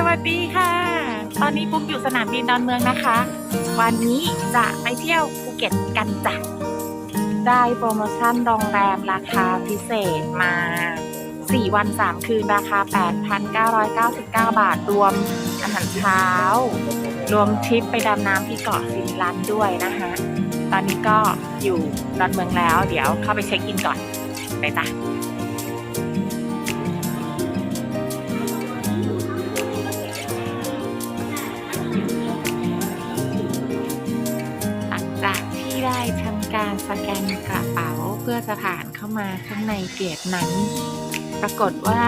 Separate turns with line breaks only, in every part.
สวัสดีค่ะ ตอนนี้ปุ๊กอยู่สนามบินดอนเมืองนะคะ วันนี้จะไปเที่ยวภูเก็ตกันจ้ะได้โปรโมชั่นโรงแรมราคาพิเศษมา 4 วัน 3 คืนราคา 8,999 บาท รวมอาหารเช้า รวมทริปไปดำน้ำที่เกาะซิมิลันด้วยนะคะ ตอนนี้ก็อยู่ดอนเมืองแล้ว เดี๋ยวเข้าไปเช็คอินก่อน ไปจ้ะ การสแกนกระเป๋าเพื่อจะผ่านเข้ามาข้างในเกตนั้น ปรากฏว่า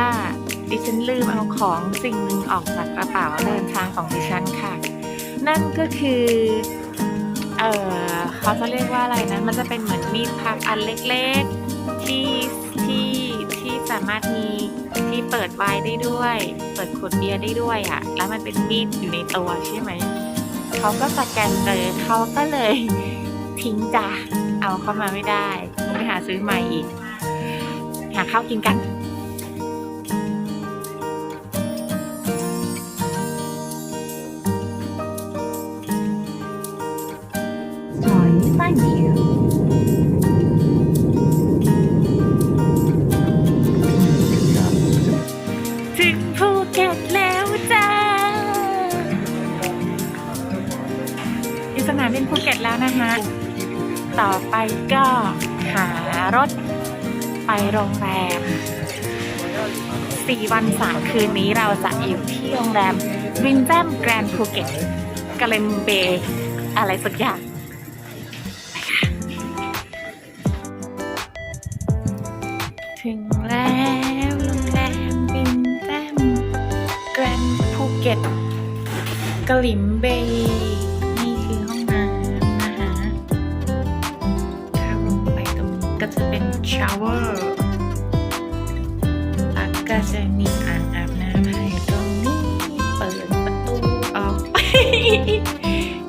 ดิฉันลืมเอาของสิ่งหนึ่งออกจากกระเป๋าเดินทางของดิฉันค่ะ นั่นก็คือ เออเขาจะเรียกว่าอะไรนะมันจะเป็นเหมือนมีดพับอันเล็กๆที่ที่ที่สามารถมีที่เปิดไวน์ได้ด้วย เปิดขวดเบียร์ได้ด้วยอะ่ะ แล้วมันเป็นมีดอยู่ในตัวใช่ไหมเขาก็สแกนเลยเขาก็เลย ทิ้งจ้ะเอาเข้ามาไม่ได้ไปหาซื้อใหม่อีก หาข้าวกินกัน ก็หารถไปโรงแรม 4 วัน 3 คืนนี้เราจะอยู่ที่โรงแรมวินแซมแกรนด์ภูเก็ตกาเลมเบย์อะไรสักอย่างถึงแล้วโรงแรมวินแซมแกรนด์ภูเก็ตกลิมเบย์ จะเป็นชาวเวอร์แล้วก็จะมีอ่างอาบน้ำให้ตรงนี้ เปิดประตูออกไป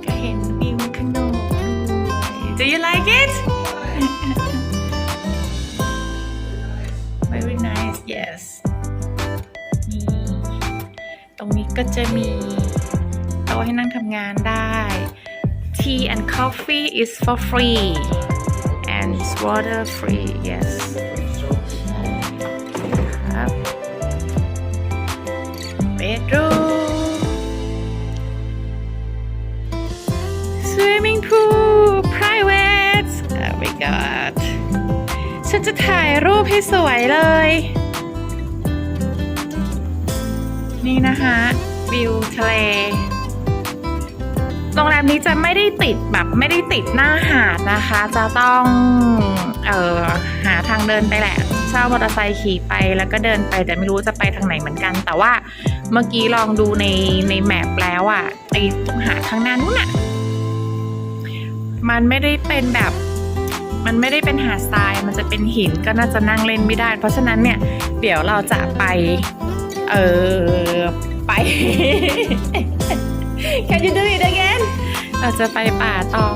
ก็เห็นวิวข้างนอกด้วย Do you like it? very nice yes นี่ตรงนี้ก็จะมีโต๊ะให้นั่งทำงานได้ tea and coffee is for free and it's water free yes ครับ bedroom swimming pool private oh my god ฉันจะถ่ายรูปให้สวยเลย นี่นะคะ วิวทะเล มนี้จะไม่ได้ติดแบบไม่ได้ติดหน้าหาดนะคะ จะต้องเอ่อหาทางเดินไปแหละเช่ามอเตอร์ไซค์ขี่ไปแล้วก็เดินไป แต่ไม่รู้จะไปทางไหนเหมือนกัน แต่ว่าเมื่อกี้ลองดูในในแมปแล้วอะ่ะไอตรงหาดข้างหน้านู้นอะมันไม่ได้เป็นแบบมันไม่ได้เป็นหาดทราย มันจะเป็นหินก็น่าจะนั่งเล่นไม่ได้ เพราะฉะนั้นเนี่ย เดี๋ยวเราจะไป เออไป Can you do it again เราจะไปป่าตอง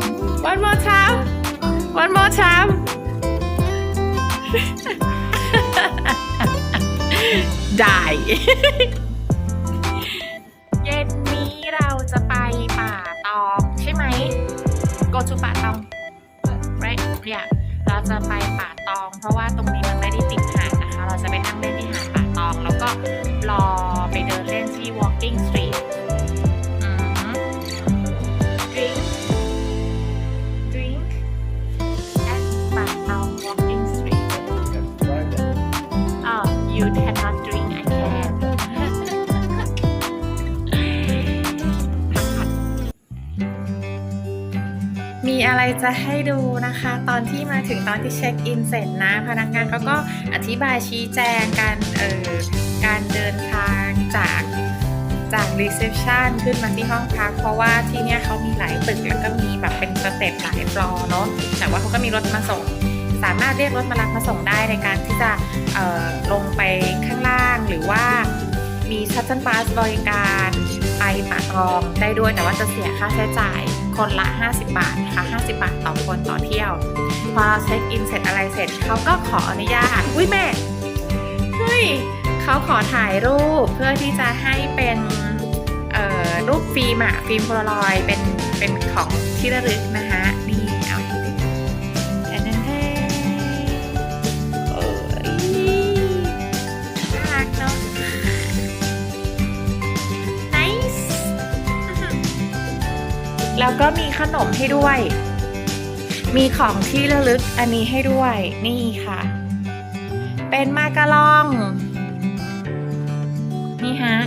One more time One more time ได้ เย็นนี้เราจะไปป่าตองใช่ไหม Go to ป่าตอง right เนี่ยเราจะไปป่าตอง เพราะว่าตรงนี้มันไม่ได้ติดหาดนะคะ เราจะไปนั่งเล่นที่หาดป่าตอง แล้วก็รอไปเดินเล่นที่ walking street มีอะไรจะให้ดูนะคะ ตอนที่มาถึงตอนที่เช็คอินเสร็จนะ พนักงานเขาก็อธิบายชี้แจงการเออการเดินทางจากจากรีเซพชันขึ้นมาที่ห้องพัก เพราะว่าที่เนี่ยเขามีหลายตึกแล้วก็มีแบบเป็นสเต็ปหลายฟลอร์เนาะแต่ว่าเขาก็มีรถมาส่ง สามารถเรียกรถมารับมาส่งได้ในการที่จะเออลงไปข้างล่างหรือว่ามีชัตเทิลบัสบริการ ไปป่าตองได้ด้วยแต่ว่าจะเสียค่าใช้จ่ายคนละ 50 บาทนะคะ50 บาทต่อคนต่อเที่ยว พอเราเช็คอินเสร็จอะไรเสร็จเขาก็ขออนุญาต อุ้ยแม่ เฮ้ยเขาขอถ่ายรูปเพื่อที่จะให้เป็นเอ่อรูปฟิล์มอะฟิล์มโพลารอยเป็นเป็นของที่ระลึกนะ แล้วก็มีขนมให้ด้วย มีของที่ระลึกอันนี้ให้ด้วยนี่ค่ะ เป็นมาการอง นี่ฮะ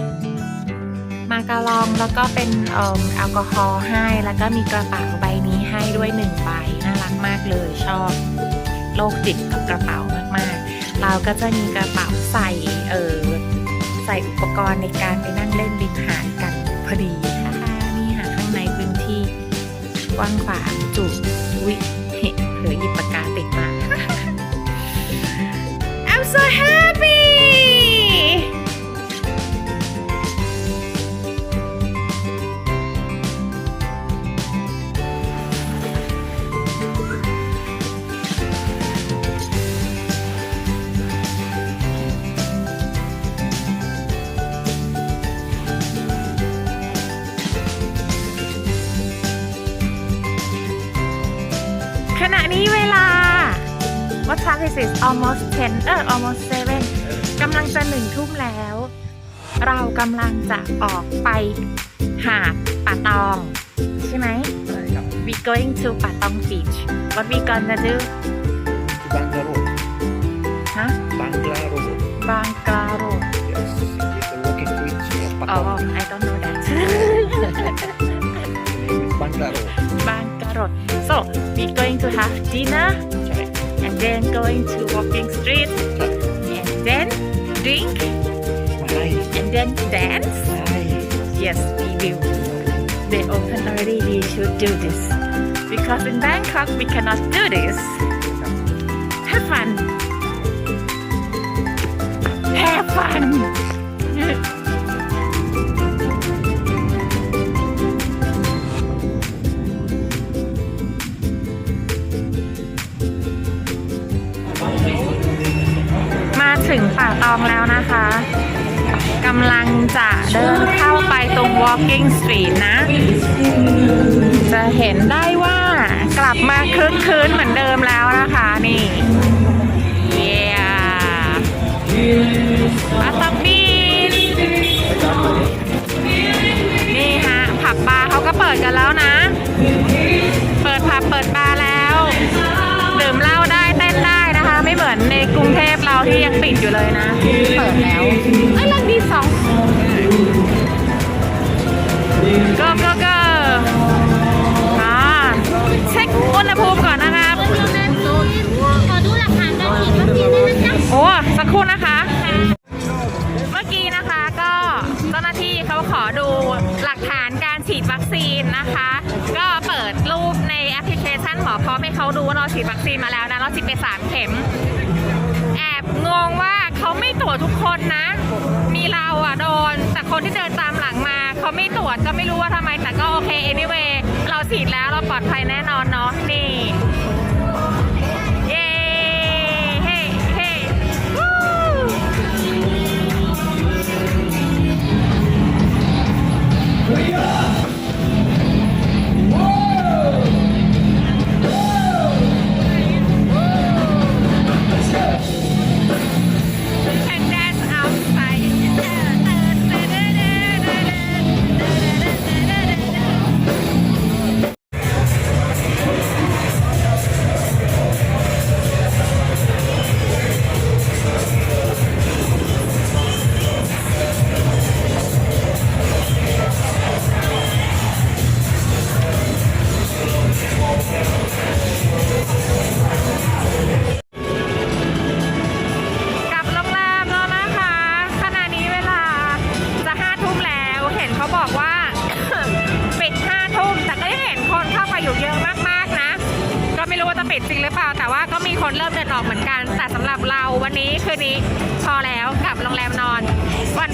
มาการองแล้วก็เป็นเอ่อแอลกอฮอล์ให้ แล้วก็มีกระเป๋าใบนี้ให้ด้วยหนึ่งใบน่ารักมากเลยชอบ โลกจิตกับกระเป๋ามากๆ เราก็จะมีกระเป๋าใส่เออใส่อุปกรณ์ในการไปนั่งเล่นริมหาดกันพอดี กว้างขวางจุวิเผลอหยิบปากกาติดมา I'm so happy ขณะนี้เวลา What time is it almost 10เออ almost 7กำลังจะหนึ่งทุ่มแล้ว เรากำลังจะออกไปหาดป่าตอง ใช่ไหม
ใช่ครับ
we going to ป่าตอง beach what we gonna do
บังกะโร
ฮะ
บังกะโร
บางกลาโร
yes it's a walking bridge of
อ๋อ
Patong
I don't know that
the name is บังกะโร
บางกะโร We're going to have dinner and then going to walking street and then drink and then dance. Yes, we will. They open already, we should do this. Because in Bangkok we cannot do this. Have fun! Have fun! ป่าตองแล้วนะคะกำลังจะเดินเข้าไปตรง walking street นะ จะเห็นได้ว่ากลับมาคึกคืนเหมือนเดิมแล้วนะคะนี่ yeah อาตาบีนนี่ฮะผับบาร์เขาก็เปิดกันแล้วนะ เปิดผับเปิดบาร์แล้ว ดื่มเหล้าได้เต้นได้นะคะ ไม่เหมือนในกรุงเทพ เราที่ยังปิดอยู่เลยนะ เปิดแล้วไอ้ยรักดีสองก็ก็ก็อ่าเช็คอุณหภูมิก่อนนะครับ
ขอดูหลักฐานการฉีดวัคซีนได้นะจ๊ะ
โอ้สักครู่นะคะ เมื่อกี้นะคะก็เจ้าหน้าที่เขาขอดูหลักฐานการฉีดวัคซีนนะคะ ก็เปิดรูปในแอปพลิเคชันหมอพร้อมให้เขาดูว่าเราฉีดวัคซีนมาแล้วนะ เราฉีดไปสามเข็ม ไม่ตรวจทุกคนนะ มีเราอะโดน แต่คนที่เดินตามหลังมา เขาไม่ตรวจก็ไม่รู้ว่าทำไม แต่ก็โอเค anyway เราฉีดแล้วเราปลอดภัยแน่นอนเนาะนี่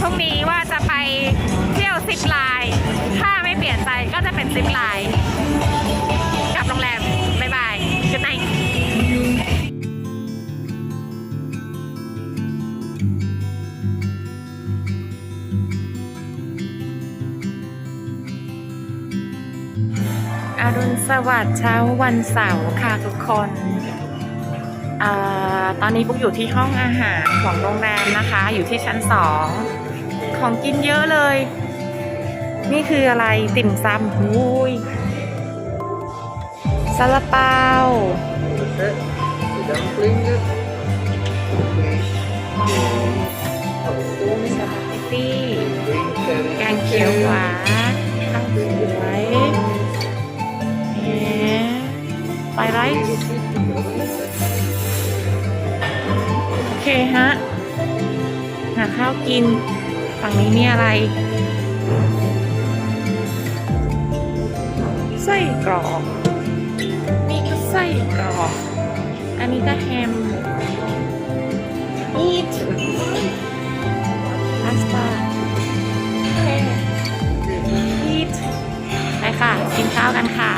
พรุ่งนี้ว่าจะไปเที่ยวซิปลายถ้าไม่เปลี่ยนใจก็จะเป็นซิปลายกลับโรงแรม บ๊ายบายจุนไหนอรุณสวัสดิ์เช้าวันเสาร์ค่ะทุกคนอตอนนี้ปุ๊กอยู่ที่ห้องอาหารของโรงแรมนะคะ อยู่ที่ชั้นสอง ของกินเยอะเลย นี่คืออะไรติ่มซำหุยซาลาเปาสปาเกตตี้แกงเขียวหวานข้าวสวยเอ๊ะไฟไรซ์โอเคฮะ หาข้าวกิน ฝั่งนี้มีอะไร ไส้กรอก นี่ก็ไส้กรอก อันนี้ก็แฮม eat พาสต้าอเค eat ไปค่ะ กินข้าวกันค่ะ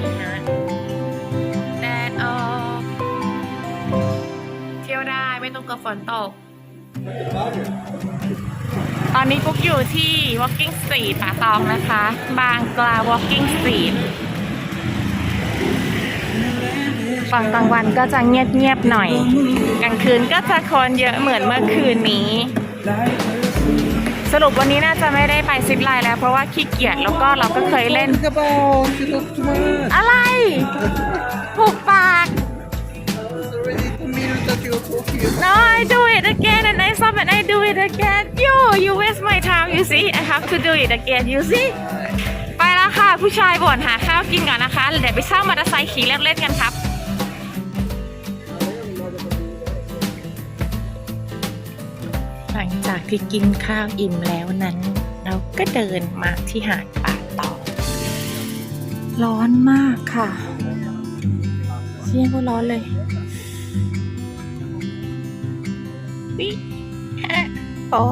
นี่ฮะแดดออก เที่ยวได้ไม่ต้องกลัวฝนตก ตอนนี้ปุ๊กอยู่ที่ Walking Street ป่าตองนะคะ บางกลา Walking Street ฝั่งกลางวันก็จะเงียบๆหน่อย กลางคืนก็จะคนเยอะเหมือนเมื่อคืนนี้ สรุปวันนี้น่าจะไม่ได้ไปซิปไลน์แล้ว เพราะว่าขี้เกียจแล้วก็เราก็เคยเล่น อะไรผูก No I do it again and I stop and I do it again Yo you waste my time you see I have to do it again you see ไปแล้วค่ะ ผู้ชายบ่นหาข้าวกินก่อนนะคะ เดี๋ยวไปเช่ามอเตอร์ไซค์ขี่เล่นเล่นๆกันครับ หลังจากที่กินข้าวอิ่มแล้วนั้น เราก็เดินมาที่หาดป่าตองร้อนมากค่ะเชี่ยก็ร้อนเลย วิฮะโป๊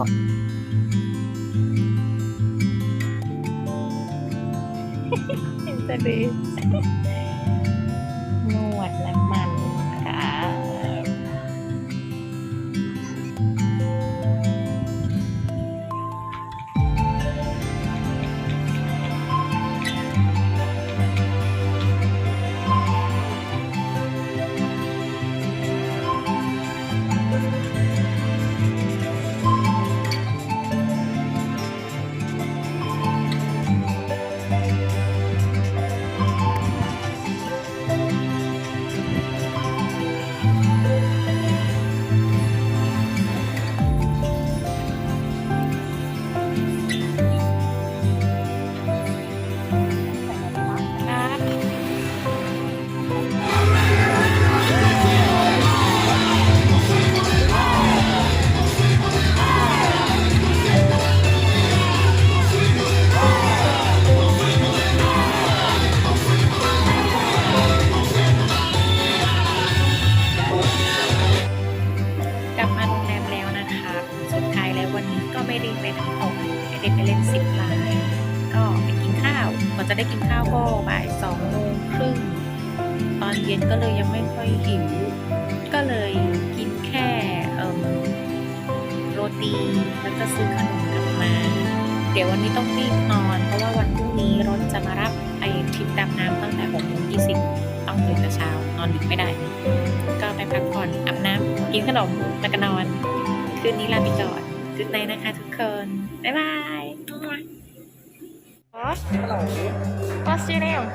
เดี๋ยววันนี้ต้องรีบนอน เพราะว่าวันพรุ่งนี้รถจะมารับไปทริปดำน้ำตั้งแต่หกโมงยี่สิบต้องตื่นแต่เช้านอนดึกไม่ได้ ก็ไปพักผ่อนอาบน้ำกินขนมแล้วก็นอน คืนนี้ลาไปก่อนคืนในนะคะทุกคน บ๊ายบาย What? What's your name?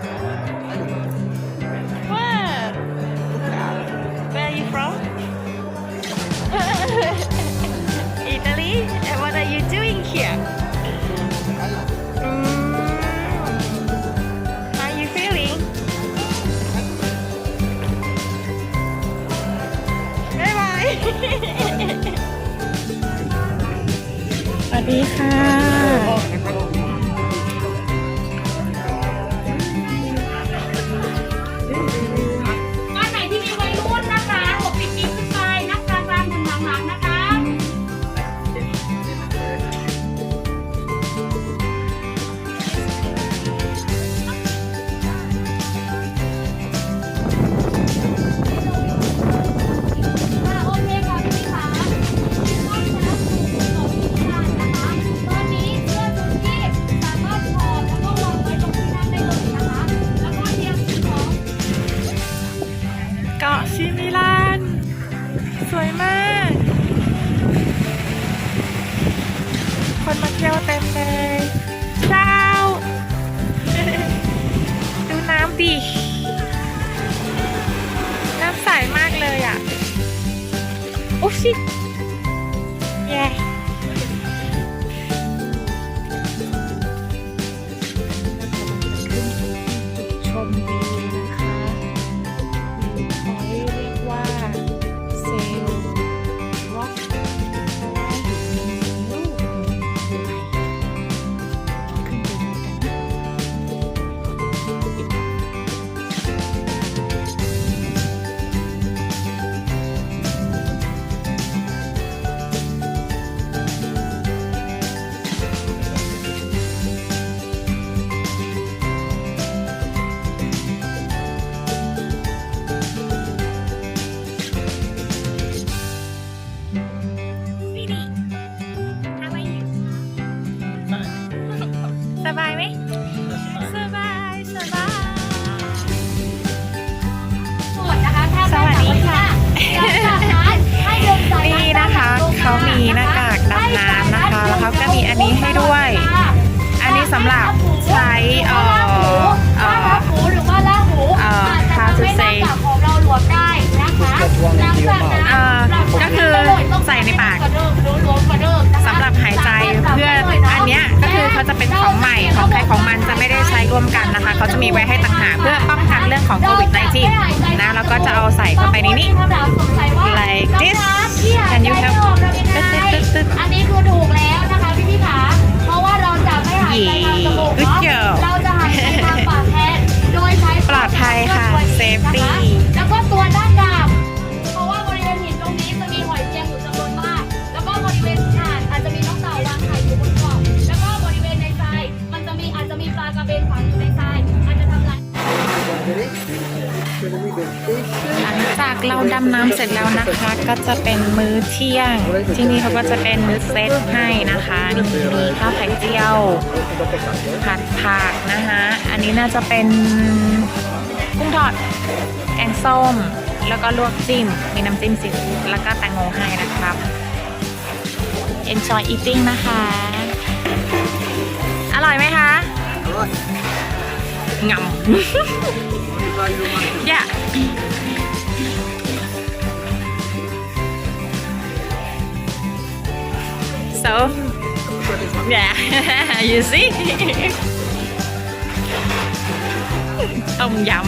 What? Where are you from? Italy? And what are you doing here? สวัสดีค่ะ
นี่นะคะเขา
มีหน้า
กา
กดำน้ำนะคะ แล้วเขาก็มีอันนี้ให้ด้วย อันนี้สำหรับใช้เอ่อเอ่อ
ลากหูหรือว่าลากหู
เอ่อ
อาจจะ
how to
ทำให้หน้า
say
ของเราหลวมได้ นะคะหลังจากนั้น
เอ่อก็คือใส่ในปากสำหรับหายใจเพื่ออันเนี้ยก็คือเขาจะเป็นของใหม่ของใครของมันจะไม่ได้ใช้ร่วมกันนะคะเขาจะมีไว้ให้ต่างหากเพื่อป้องกันเรื่องของโควิด -19 นะแล้วก็จะเอาใส่เข้าไปในนี้ like this
ที่ยงที่นี่เขาก็จะเป็
นเซตให้นะคะนี่มีข้าวไข่เจียว ผัดผักนะคะอันนี้น่าจะเป็นกุ้งทอดแกงส้ม แล้วก็ลวกจิ้ม มีน้ำจิ้มซีฟู้ดแล้วก็แตงโมให้นะครับ enjoy eating นะคะ อร่อยไหมคะงำ yeah So, yeah, you see?
Tom yum.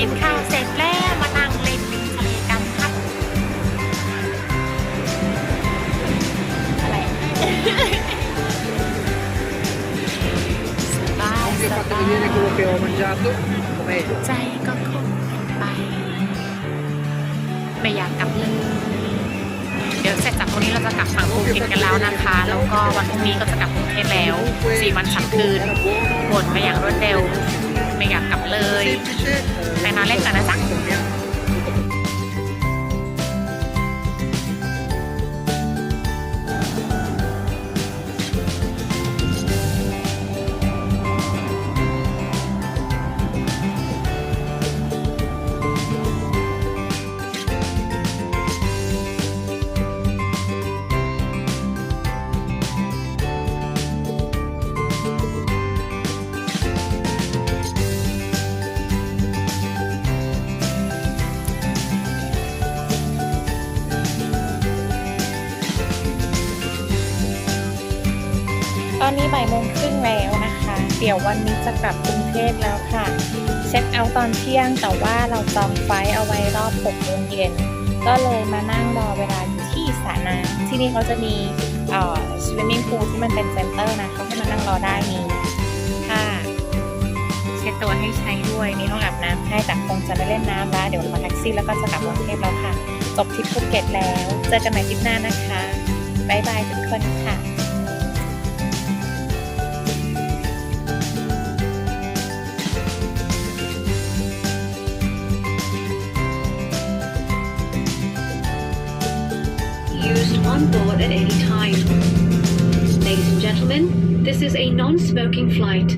กินข้าวเสร็จแล้วมานั่งเล่นริมทะเลกันครับอะไรสบายสบายใจก็คงไป ไม่อยาก กลับฝั่งภูเก็ตกันแล้วนะคะ แล้วก็วันพรุ่งนี้ก็จะกลับกรุงเทพแล้วสี่วันสามคืนบ่นไปอย่างรวดเร็ว ไม่อยากกลับเลย ไปนอนเล่นกันนะจ๊ะ เดี๋ยววันนี้จะกลับกรุงเทพแล้วค่ะ เช็คเอาท์ตอนเที่ยงแต่ว่าเราจองไฟล์เอาไว้รอบ6โมงเย็น ก็เลยมานั่งรอเวลาอยู่ที่สระน้ำที่นี่เขาจะมีเอ่อ swimming pool ที่มันเป็นเซ็นเตอร์นะเขาให้มานั่งรอได้มีผ้าเช็ดตัวให้ใช้ด้วยมีห้องอาบน้ำให้แต่คงจะไม่เล่นน้ำแล้วเดี๋ยวรอแท็กซี่แล้วก็จะกลับกรุงเทพแล้วค่ะจบทริปภูเก็ตแล้ว เจอกันใหม่ทริปหน้านะคะ บ๊ายบายทุกคนค่ะ
this is a non-smoking flight.